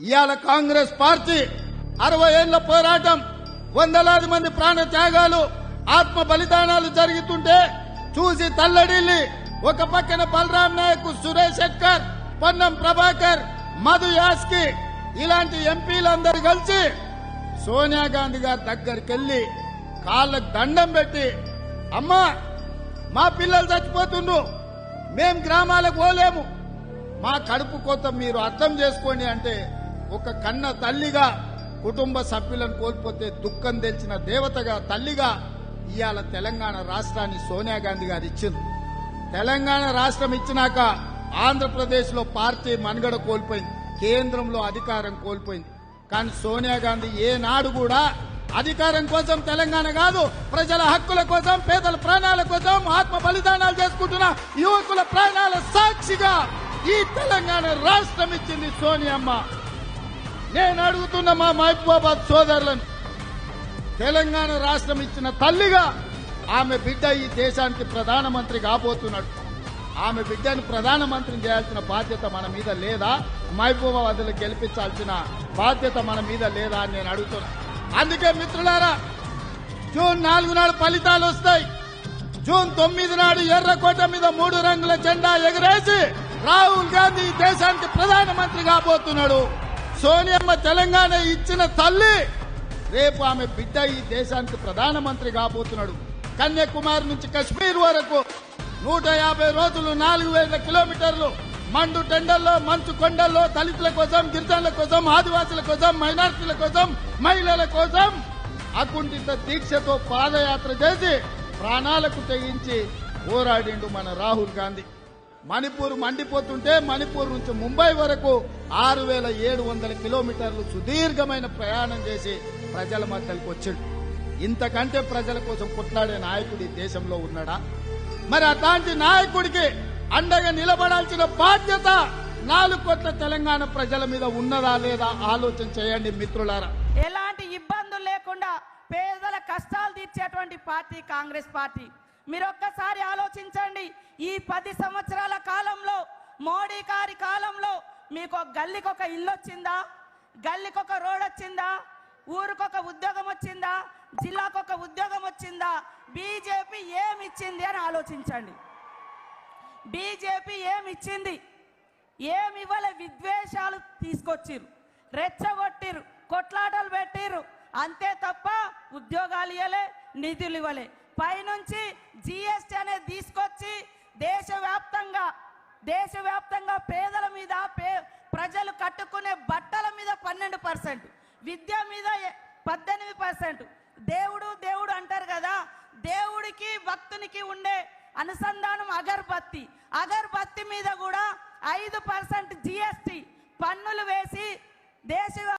ఇవాళ కాంగ్రెస్ పార్టీ అరవై ఏళ్ళ పోరాటం వందలాది మంది ప్రాణ త్యాగాలు ఆత్మ బలిదానాలు జరుగుతుంటే చూసి తల్లడిల్లి ఒక పక్కన బలరాం నాయక్ సురేష్ శెట్కర్ పొన్నం ప్రభాకర్ మధు యాస్కి ఇలాంటి ఎంపీలందరూ కలిసి సోనియా గాంధీ గారి దగ్గరికి వెళ్ళి కాళ్ళకు దండం పెట్టి అమ్మా మా పిల్లలు చచ్చిపోతుండ్రు మేం గ్రామాలకు పోలేము. మా కడుపు కోత మీరు అర్థం చేసుకోండి అంటే ఒక కన్న తల్లిగా కుటుంబ సభ్యులను కోల్పోతే దుఃఖం తెచ్చిన దేవతగా తల్లిగా ఇవాళ తెలంగాణ రాష్ట్రాన్ని సోనియా గాంధీ గారు ఇచ్చింది తెలంగాణ రాష్ట్రం ఇచ్చినాక ఆంధ్రప్రదేశ్లో పార్టీ మనుగడ కోల్పోయింది. కేంద్రంలో అధికారం కోల్పోయింది. కానీ సోనియా గాంధీ ఏనాడు కూడా అధికారం కోసం తెలంగాణ కాదు ప్రజల హక్కుల కోసం పేదల ప్రాణాల కోసం ఆత్మ బలిదానాలు చేసుకుంటున్న యువకుల ప్రాణాల సాక్షిగా ఈ తెలంగాణ రాష్ట్రం ఇచ్చింది సోనియమ్మ. నేను అడుగుతున్న మా మహబూబాబాద్ సోదరులను తెలంగాణ రాష్ట్రం ఇచ్చిన తల్లిగా ఆమె బిడ్డ ఈ దేశానికి ప్రధానమంత్రి కాబోతున్నాడు. ఆమె బిడ్డను ప్రధానమంత్రిని చేయాల్సిన బాధ్యత మన మీద లేదా? మహబూబాబాద్లు గెలిపించాల్సిన బాధ్యత మన మీద లేదా అని నేను అడుగుతున్నా. అందుకే మిత్రులారా జూన్ నాలుగు నాడు ఫలితాలు వస్తాయి. జూన్ తొమ్మిది నాడు ఎర్రకోట మీద మూడు రంగుల జెండా ఎగరేసి రాహుల్ గాంధీ ఈ దేశానికి ప్రధానమంత్రి కాబోతున్నాడు. సోనియమ్మ తెలంగాణ ఇచ్చిన తల్లి. రేపు ఆమె బిడ్డ ఈ దేశానికి ప్రధానమంత్రి కాబోతున్నాడు. కన్యాకుమారి నుంచి కశ్మీర్ వరకు నూట యాభై రోజులు నాలుగు వేల కిలోమీటర్లు. మండు టెండల్లో మంచు కొండల్లో దళితుల కోసం గిరిజనుల కోసం ఆదివాసుల కోసం మైనార్టీల కోసం మహిళల కోసం అకుంఠిత దీక్షతో పాదయాత్ర చేసి ప్రాణాలకు తెగించి పోరాడిండు మన రాహుల్ గాంధీ. మణిపూర్ మండిపోతుంటే మణిపూర్ నుంచి ముంబై వరకు ఆరు వేల ఏడు వందల కిలోమీటర్లు సుదీర్ఘమైన ప్రయాణం చేసి ప్రజల మధ్యలోకి వచ్చిండు. ఇంతకంటే ప్రజల కోసం కొట్లాడే నాయకుడు ఈ దేశంలో ఉన్నాడా? మరి అలాంటి నాయకుడికి అండగా నిలబడాల్సిన బాధ్యత నాలుగు కోట్ల తెలంగాణ ప్రజల మీద ఉన్నదా లేదా ఆలోచన చేయండి మిత్రులారా. ఎలాంటి ఇబ్బందులు లేకుండా పేదల కష్టాలు తీర్చేటువంటి పార్టీ కాంగ్రెస్ పార్టీ. మీరు ఒక్కసారి ఆలోచించండి. ఈ పది సంవత్సరాల కాలంలో మోడీ గారి కాలంలో మీకు గల్లికొక గల్లీకి ఒక ఇల్లు వచ్చిందా గల్లీకి ఒక రోడ్ వచ్చిందా ఊరికొక ఉద్యోగం వచ్చిందా జిల్లాకొక ఉద్యోగం వచ్చిందా బీజేపీ ఏమి ఇచ్చింది అని ఆలోచించండి. బీజేపీ ఏమి ఇచ్చింది ఏమి ఇవ్వలే విద్వేషాలు తీసుకొచ్చిర్రు. రెచ్చగొట్టిరు కొట్లాటలు పెట్టిర్రు. అంతే తప్ప ఉద్యోగాలు ఇవ్వలే నిధులు ఇవ్వలే. పైనుంచి జిఎస్టీ అనేది తీసుకొచ్చి దేశవ్యాప్తంగా దేశవ్యాప్తంగా పేదల మీద పే ప్రజలు కట్టుకునే బట్టల మీద పన్నెండు పర్సెంట్ విద్య మీద పద్దెనిమిది పర్సెంట్. దేవుడు దేవుడు అంటారు కదా దేవుడికి భక్తునికి ఉండే అనుసంధానం అగర్బత్తి. అగర్బత్తి మీద కూడా ఐదు పర్సెంట్ జిఎస్టి పన్నులు వేసి దేశ